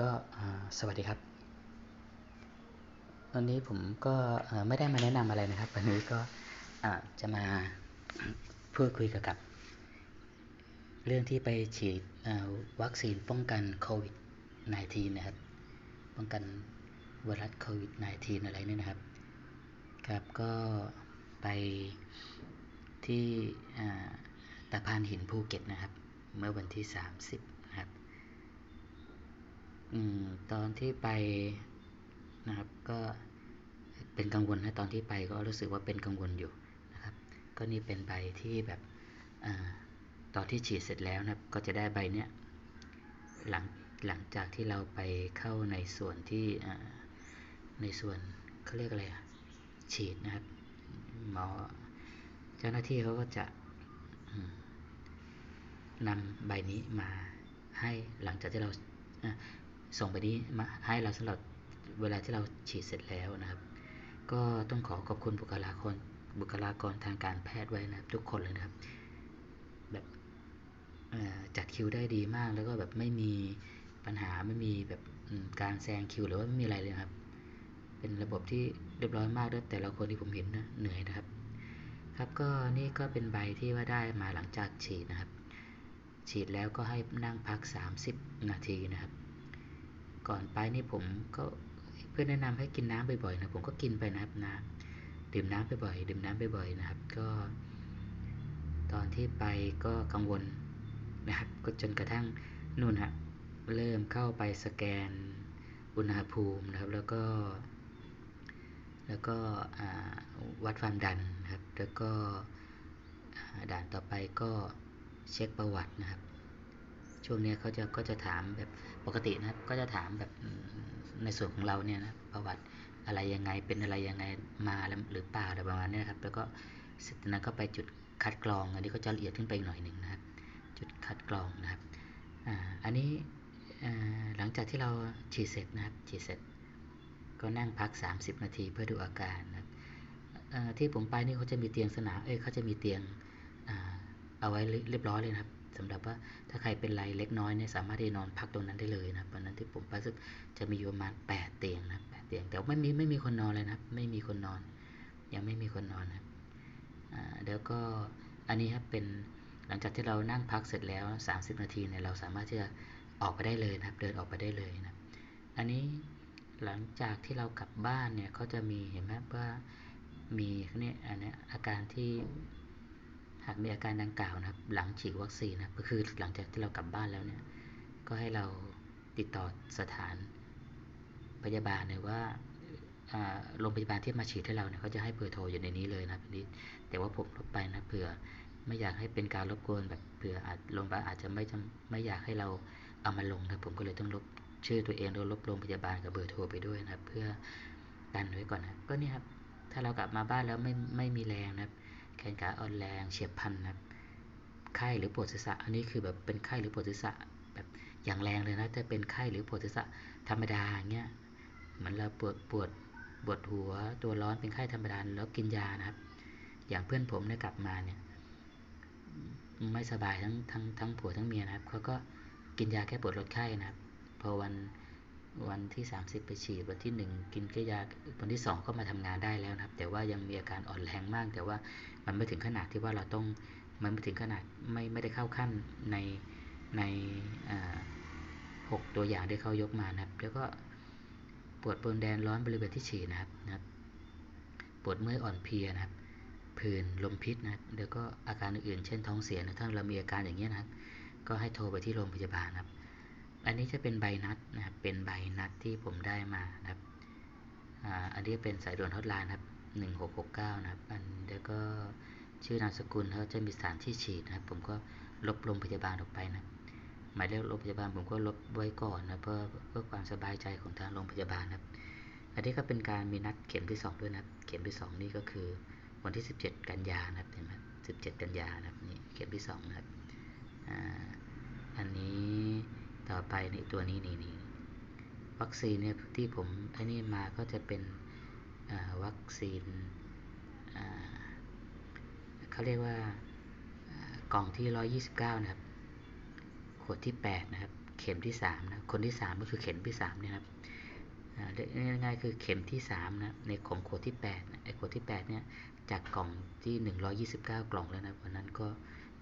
ก็สวัสดีครับวันนี้ผมก็ไม่ได้มาแนะนำอะไรนะครับ วันนี้ก็จะมาพูดคุยกับ เรื่องที่ไปฉีดวัคซีนป้องกันโควิด -19 นะครับ ป้องกันไวรัสโควิด -19 อะไรนี่นะครับ ครับก็ไปที่ตะพานหินภูเก็ตนะครับ เมื่อวันที่ 30นะครับ ตอนที่ไปนะครับก็เป็นกังวลนะตอนที่ไปก็รู้สึกว่าเป็นกังวลอยู่นะครับก็นี่เป็นใบที่แบบอตอนที่ฉีดเสร็จแล้วนะครับก็จะได้ใบเนี้ยหลังหลังจากที่เราไปเข้าในส่วนที่ในส่วนเขาเรียกอะไรฉีดนะครับหมอเจ้าหน้าที่เขาก็จะนำใบนี้มาให้หลังจากที่เรา ส่งไปนี้มาให้เราสำหรับเวลาที่เราฉีดเสร็จแล้วนะครับ ก็ต้องขอขอบคุณบุคลากรบุคลากรทางการแพทย์ไว้นะครับ ทุกคนเลยนะครับ แบบจัดคิวได้ดีมากแล้วก็แบบไม่มีปัญหาไม่มีแบบการแซงคิวหรือว่าไม่มีอะไรเลยครับ เป็นระบบที่เรียบร้อยมากด้วยแต่ละคนที่ผมเห็นนะเหนื่อยนะครับ ครับก็นี่ก็เป็นใบที่ว่าได้มาหลังจากฉีดนะครับ ฉีดแล้วก็ให้นั่งพัก 30 นาทีนะครับ ก่อนไปนี่ผมก็เพื่อนแนะนำให้กินน้ำบ่อยๆนะผมก็กินไปนะครับน้ำดื่มน้ำบ่อยๆดื่มน้ำบ่อยๆนะครับ ก็ ตอนที่ไปก็กังวลนะครับ ก็จนกระทั่งนู่นฮะเริ่มเข้าไปสแกนอุณหภูมินะครับ แล้วก็ แล้วก็วัดความดันนะครับ แล้วก็ด่านต่อไปก็เช็คประวัตินะครับ ช่วงนี้เขาจะก็จะถามแบบปกตินะครับ ก็จะถามแบบในส่วนของเราเนี่ยนะประวัติอะไรยังไงเป็นอะไรยังไงมาหรือเปล่าอะไรประมาณนี้นครับ แล้วก็เสร็จนั้นก็ไปจุดคัดกรอง อันนี้ก็จะละเอียดขึ้นไปหน่อยหนึ่งนะครับ จุดคัดกรองนะครับอันนี้หลังจากที่เราฉีดเสร็จนะครับฉีดเสร็จ ก็นั่งพัก 30 นาทีเพื่อดูอาการนะครับที่ผมไปนี่เขาจะมีเตียงสนามเอ้ยเขาจะมีเตียงเอาไว้เรียบร้อยเลยนะครับ สำหรับว่าถ้าใครเป็นไรเล็กน้อยเนี่ยสามารถที่นอนพักตรงนั้นได้เลยนะวันนั้นที่ผมไปสึกจะมีอยู่ประมาณ8เตียงนะแเตียงแต่ไม่มีไม่มีคนนอนเลยนะไม่มีคนนอน ยังไม่มีคนนอนนะแล้วก็อันนี้ครับเป็นหลังจากที่เรานั่งพักเสร็จแล้ว 30 นาทีเนี่ยเราสามารถที่จะออกไปได้เลยนะครับ เดินออกไปได้เลยนะอันนี้หลังจากที่เรากลับบ้านเนี่ยเขาจะมีเห็นไหมว่ามีเนี่ยอันนี้อาการที่ หากมีอาการดังกล่าวนะครับ หลังฉีดวัคซีนนะก็คือหลังจากที่เรากลับบ้านแล้วเนี่ย ก็ให้เราติดต่อสถานพยาบาลเนี่ยว่าโรงพยาบาลที่มาฉีดให้เราเนี่ยเขาจะให้เบอร์โทรอยู่ในนี้เลยนะนี้แต่ว่าผมลบไปนะเผื่อไม่อยากให้เป็นการรบกวนแบบเผื่ออาจโรงพยาบาลอาจจะไม่ไม่อยากให้เราเอามาลงนะผมก็เลยต้องลบชื่อตัวเองแล้วลบโรงพยาบาลกับเบอร์โทรไปด้วยนะเพื่อกันไว้ก่อนนะก็นี่ครับถ้าเรากลับมาบ้านแล้วไม่ไม่มีแรงนะครับ แขนขาอ่อนแรงเฉียบพลันนะไข้หรือปวดศีรษะ อันนี้คือแบบเป็นไข้หรือปวดศีรษะแบบอย่างแรงเลยนะถ้าเป็นไข้หรือปวดศีรษะธรรมดาเงี้ยเหมือนเราปวดปวดปวดหัวตัวร้อนเป็นไข้ธรรมดาแล้วกินยานะครับ อย่างเพื่อนผมเนี่ยกลับมาเนี่ยไม่สบายทั้งทั้งทั้งผัวทั้งเมียนะครับเขาก็กินยาแค่ปวดลดไข้นะครับพอวัน วันที่ 30 ไปฉีดวันที่ 1 กินแค่ยาวันที่ 2 ก็มาทำงานได้แล้วนะครับ แต่ว่ายังมีอาการอ่อนแรงมาก แต่ว่ามันไม่ถึงขนาดที่ว่าเราต้องมันไม่ถึงขนาดไม่ไม่ได้เข้าขั้นในในหกตัวอย่างที่เขายกมานะครับ แล้วก็ปวดปนแดนร้อนบริเวณที่ฉีดนะครับนะครับ ปวดเมื่อยอ่อนเพลียนะครับผื่นลมพิษนะครับแล้วก็อาการอื่นๆ เช่นท้องเสียนะถ้าเรามีอาการอย่างนี้นะครับ ก็ให้โทรไปที่โรงพยาบาลนะครับ อันนี้จะเป็นใบนัดนะครับเป็นใบนัดที่ผมได้มานะครับอันนี้เป็นสายด่วนฮอตไลน์นะครับ1669นะครับอันแล้วก็ชื่อนามสกุลเขาจะมีสานที่ฉีดนะครับ ผมก็ลบโรงพยาบาลออกไปนะหมายเลขโรงพยาบาลผมก็ลบไว้ก่อนนะเพื่อเพื่อความสบายใจของทางโรงพยาบาลนะครับ อันนี้ก็เป็นการมีนัดเข็มที่ 2 ด้วยนะเข็มที่ 2 นี่ก็คือวันที่ 17 กันยานะครับเห็นไหม17กันยานะครับนี่เข็มที่2นะครับอันนี้ ต่อไปในตัวนี้นี่นี่วัคซีนเนี่ยที่ผมไอ้นี่มาก็จะเป็นวัคซีนเขาเรียกว่ากล่องที่ 129 นะครับ ขวดที่ 8 นะครับ เข็มที่สามนะ คนที่สามก็คือเข็มที่สามเนี่ยครับเรียกง่ายๆคือเข็มที่สามนะ ในของขวดที่แปดไอ้ขวดที่แปดเนี่ย จากกล่องที่หนึ่งร้อยี่สิบเก้ากล่องแล้วนะวันนั้นก็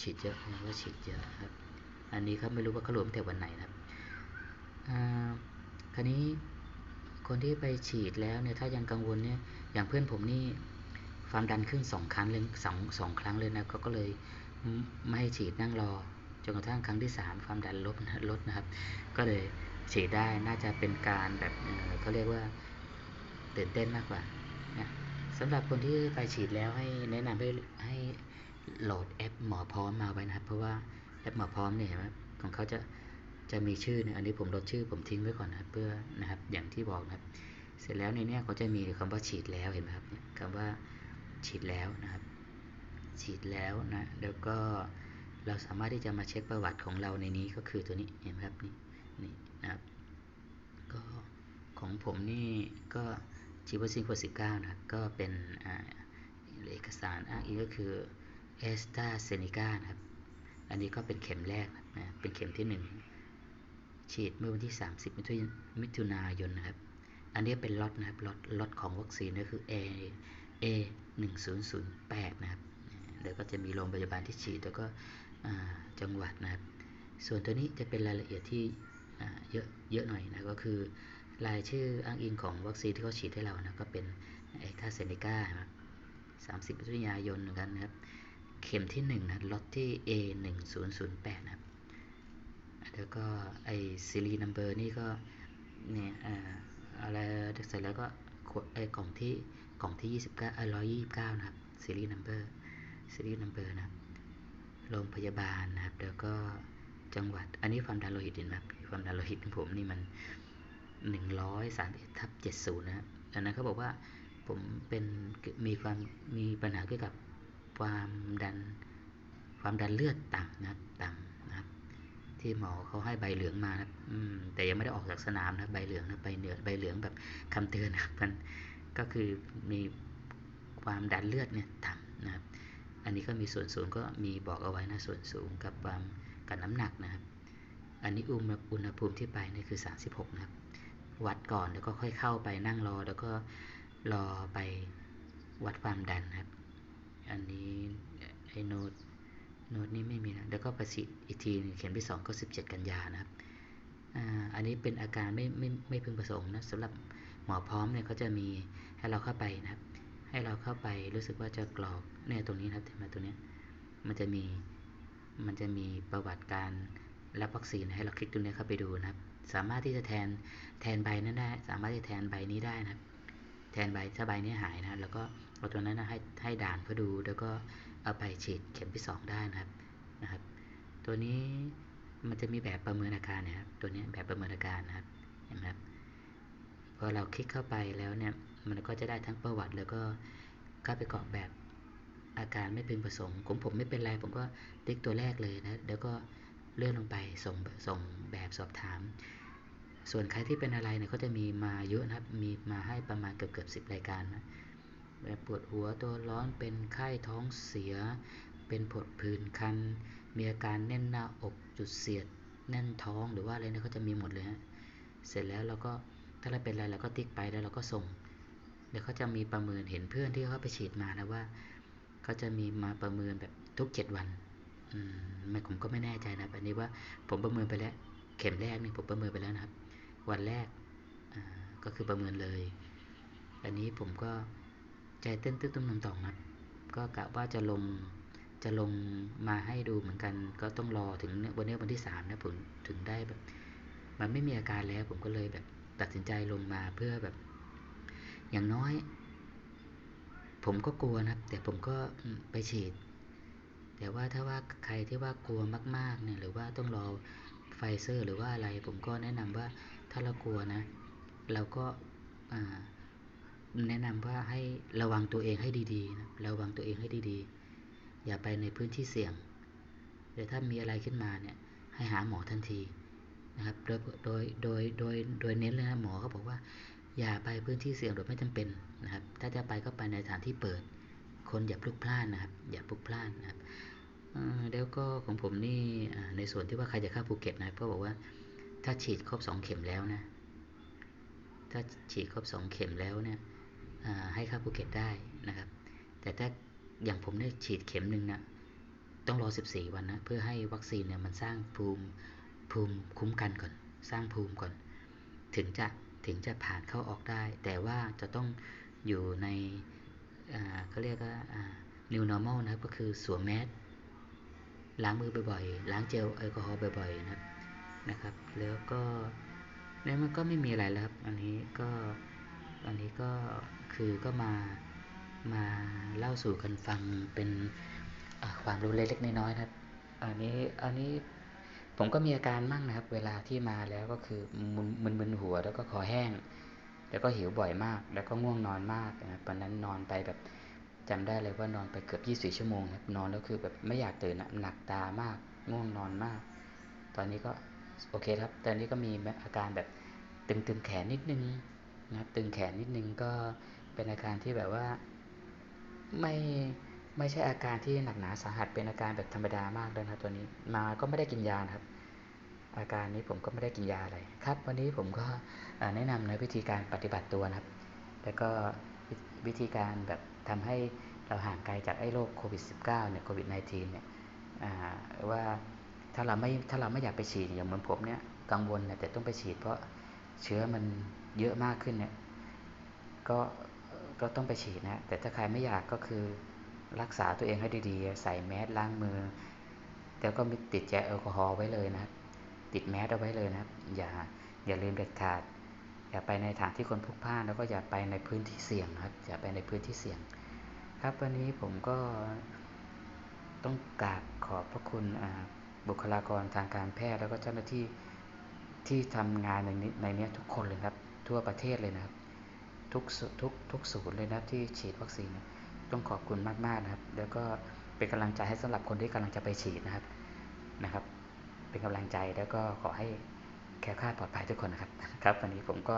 ฉีดเยอะนะว่าฉีดเยอะครับ อันนี้ครับไม่รู้ว่าเขารวมแต่วันไหนนะครับคราวนี้คนที่ไปฉีดแล้วเนี่ยถ้ายังกังวลเนี่ยอย่างเพื่อนผมนี่ความดันขึ้นสองครั้งเลยสองสองครั้งเลยนะเขาก็เลยไม่ให้ฉีดนั่งรอจนกระทั่งครั้งที่สามความดันลดลดนะครับ ก็เลยฉีดได้น่าจะเป็นการแบบเขาเรียกว่าตื่นเต้นมากกว่านะสำหรับคนที่ไปฉีดแล้วให้แนะนำให้ให้โหลดแอปหมอพร้อมมาไว้นะครับ เพราะว่า แอปหมอพร้อมเนี่ยของเขาจะจะมีชื่อเนี่ยอันนี้ผมลดชื่อผมทิ้งไว้ก่อนนะเพื่อนะครับอย่างที่บอกนะครับ เสร็จแล้วในนี้เขาจะมีคำว่าฉีดแล้วเห็นไหมครับคำว่าฉีดแล้วนะครับ ฉีดแล้วนะแล้วก็เราสามารถที่จะมาเช็คประวัติของเราในนี้ก็คือตัวนี้เห็นไหมครับนี่นี่นะครับก็ของผมนี่ก็จีวัซิงโคสิก้านะก็เป็นเอกสารอ้างอิงก็คือเอสตาเซนิกานะครับ อันนี้ก็เป็นเข็มแรกนะเป็นเข็มที่ 1 ฉีดเมื่อวันที่ 30 มิถุนายนนะครับ อันนี้เป็นล็อตนะครับล็อตล็อตของวัคซีนก็คือ A A 1008นะครับเดี๋ยวก็จะมีโรงพยาบาลที่ฉีดแล้วก็จังหวัดนะครับ ส่วนตัวนี้จะเป็นรายละเอียดที่เยอะเยอะหน่อยนะก็คือรายชื่ออ้างอิงของวัคซีนที่เขาฉีดให้เรานะก็เป็นไอทาเซเนกาครับ30พฤศจิกายนเหมือนกันนะครับ ข็มที่1นะล็อตที่ A 1 0 0 8นะครับแล้วก็ไอซีรีนัมเบอร์นี่ก็เนี่ยอะไรเสร็จแล้วก็ไอกล่องที่กล่องที่ 29เอ่อ129นะครับซีรีนัมเบอร์ซีรีนัมเบอร์นะโรงพยาบาลนะครับ แล้วก็จังหวัด อันนี้ความดันโลหิตเห็นไหมความดันโลหิตของผมนี่มัน131ทับ70นะครับดังนั้นเขาบอกว่าผมเป็นมีความมีปัญหาเกี่ยวกับ ความดันความดันเลือดต่ำนะต่ำนะครับที่หมอเขาให้ใบเหลืองมานะแต่ยังไม่ได้ออกจากสนามนะใบเหลืองนะใบเหลืองใบเหลืองแบบคำเตือนนะมันก็คือมีความดันเลือดเนี่ยต่ำนะครับ อันนี้ก็มีส่วนสูงก็มีบอกเอาไว้นะส่วนสูงกับความกับน้ำหนักนะครับ อันนี้อุณหภูมิที่ไปนี่คือ 36 นะครับ วัดก่อนแล้วก็ค่อยเข้าไปนั่งรอแล้วก็รอไปวัดความดันนะครับ อันนี้ไอโนดโนดนี้ไม่มีนะแล้วก็ประสิทธิ์อีกทีเข็มที่2ก็17กันยานะครับอันนี้เป็นอาการไม่ไม่ไม่พึงประสงค์นะสำหรับหมอพร้อมเนี่ยเขาจะมีให้เราเข้าไปนะครับ ให้เราเข้าไปรู้สึกว่าจะกรอกเนี่ยตรงนี้ครับมาตรงนี้มันจะมีมันจะมีประวัติการรับวัคซีนให้เราคลิกตรงนี้เข้าไปดูนะครับ สามารถที่จะแทนแทนใบนั้นได้ สามารถที่แทนใบนี้ได้นะครับ แทนใบถ้าใบนี้หายนะแล้วก็ เอาตัวนั้นนะให้ให้ด่านเขาดู แล้วก็เอาไปฉีดเข็มที่ 2 ได้นะครับนะครับ ตัวนี้มันจะมีแบบประเมินอาการนะครับ ตัวนี้แบบประเมินอาการนะครับเห็นไหมครับพอเราคลิกเข้าไปแล้วเนี่ยมันก็จะได้ทั้งประวัติ แล้วก็เข้าไปกรอกแบบอาการไม่พึงประสงค์ผมผมไม่เป็นไรผมก็ติ๊กตัวแรกเลยนะแล้วก็เลื่อนลงไปส่งส่งแบบสอบถาม ส่วนใครที่เป็นอะไรเนี่ยเขาจะมีมาเยอะนะครับ มีมาให้ประมาณเกือบเกือบสิบรายการนะ แบบปวดหัวตัวร้อนเป็นไข้ท้องเสีย เป็นผดผื่นคัน มีอาการแน่นหน้าอกจุดเสียด แน่นท้องหรือว่าอะไรเนี่ยเขาจะมีหมดเลยฮะเสร็จแล้วเราก็ถ้าเราเป็นอะไรเราก็ติ๊กไปแล้วเราก็ส่งเดี๋ยวเขาจะมีประเมินเห็นเพื่อนที่เขาไปฉีดมานะว่าเขาจะมีมาประเมินแบบทุกเจ็ดวันอืมไม่ผมก็ไม่แน่ใจนะอันนี้ว่าผมประเมินไปแล้ว เข็มแรกนี่ผมประเมินไปแล้วนะครับ วันแรกอ่าก็คือประเมินเลย อันนี้ผมก็ ใจเต้นตื้นตุ้มต่อมครับ ก็กะว่าจะลงจะลงมาให้ดูเหมือนกัน ก็ต้องรอถึงวันนี้วันที่สามนะผมถึงได้แบบ มันไม่มีอาการแล้วผมก็เลยแบบตัดสินใจลงมาเพื่อแบบ อย่างน้อย ผมก็กลัวนะแต่ผมก็ไปฉีด แต่ว่าถ้าว่าใครที่ว่ากลัวมากๆเนี่ยหรือว่าต้องรอไฟเซอร์ หรือว่าอะไร ผมก็แนะนำว่าถ้าเรากลัวนะ เราก็อ่า แนะนำว่าให้ระวังตัวเองให้ดีๆนะระวังตัวเองให้ดีๆ อย่าไปในพื้นที่เสี่ยงเดี๋ยวถ้ามีอะไรขึ้นมาเนี่ยให้หาหมอทันทีนะครับ โดยโดยโดยโดยโดยเน้นเลยนะหมอเขาบอกว่า อย่าไปพื้นที่เสี่ยงโดยไม่จำเป็นนะครับ ถ้าจะไปก็ไปในสถานที่เปิด คนอย่าพลุกพล่านนะครับ อย่าพลุกพล่านนะครับแล้วก็ของผมนี่ในส่วนที่ว่าใครจะเข้าภูเก็ตนะก็บอกว่าถ้าฉีดครบสองเข็มแล้วนะ ถ้าฉีดครบสองเข็มแล้วเนี่ย ให้เข้าภูเก็ตได้นะครับ แต่ถ้าอย่างผมเนี่ยฉีดเข็มหนึ่งนะต้องรอ 14 วันนะ เพื่อให้วัคซีนเนี่ยมันสร้างภูมิภูมิคุ้มกันก่อน สร้างภูมิก่อน ถึงจะถึงจะผ่านเข้าออกได้ แต่ว่าจะต้องอยู่ในเขาเรียกว่า new normal นะก็คือสวมแมสล้างมือบ่อยๆ ล้างเจลแอลกอฮอล์บ่อยๆนะครับนะครับ แล้วก็แล้วมันก็ไม่มีอะไรแล้วครับ อันนี้ก็ อันนี้ก็คือก็มามาเล่าสู่กันฟังเป็นความรู้เล็กๆน้อยๆนะครับ อันนี้อันนี้ผมก็มีอาการมั่งนะครับ เวลาที่มาแล้วก็คือมึนๆหัวแล้วก็คอแห้ง แล้วก็หิวบ่อยมาก แล้วก็ง่วงนอนมากนะตอนนั้นนอนไปแบบจำได้เลยว่านอนไปเกือบ 24 ชั่วโมงครับนอนแล้วคือแบบไม่อยากตื่นหนักตามาก ง่วงนอนมาก ตอนนี้ก็โอเคครับ ตอนนี้ก็มีอาการแบบตึงๆแขนนิดนึง นะครับตึงแขนนิดนึงก็เป็นอาการที่แบบว่าไม่ไม่ใช่อาการที่หนักหนาสาหัสเป็นอาการแบบธรรมดามากเลยนะตัวนี้มาก็ไม่ได้กินยาครับ อาการนี้ผมก็ไม่ได้กินยาอะไรครับ วันนี้ผมก็แนะนำในวิธีการปฏิบัติตัวนะครับ แล้วก็วิธีการแบบทำให้เราห่างไกลจากไอ้โรคโควิด -19 เนี่ยโควิด -19 เนี่ยว่าถ้าเราไม่ถ้าเราไม่อยากไปฉีดอย่างเหมือนผมเนี่ยกังวลนี่ยแต่ต้องไปฉีดเพราะเชื้อมัน เยอะมากขึ้นเนี่ยก็ก็ต้องไปฉีดนะแต่ถ้าใครไม่อยากก็คือรักษาตัวเองให้ดีๆ ใส่แมสล้างมือ แล้วก็มีติดแจลแอลกอฮอล์ไว้เลยนะติดแมสเอาไว้เลยนะอย่าอย่าลืมเด็ดขาด อย่าไปในฐานที่คนพลุกพล่านแล้วก็อย่าไปในพื้นที่เสี่ยงครับ อย่าไปในพื้นที่เสี่ยง ครับวันนี้ผมก็ต้องกราบขอบพระคุณบุคลากรทางการแพทย์แล้วก็เจ้าหน้าที่ที่ทำงานในในนี้ทุกคนเลยครับ ทั่วประเทศเลยนะครับ ทุกทุกทุกศูนย์เลยนะที่ฉีดวัคซีนต้องขอบคุณมากๆนะครับ แล้วก็เป็นกำลังใจให้สำหรับคนที่กำลังจะไปฉีดนะครับนะครับ เป็นกำลังใจแล้วก็ขอให้แค่คลาปลอดภัยทุกคนนะครับครับวันนี้ผมก็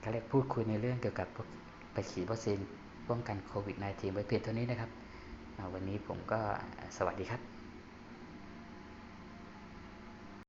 เขาเรียกพูดคุยในเรื่องเกี่ยวกับไปฉีดวัคซีนป้องกันโควิด -19 ไว้เพียงเท่านี้นะครับ วันนี้ผมก็สวัสดีครับ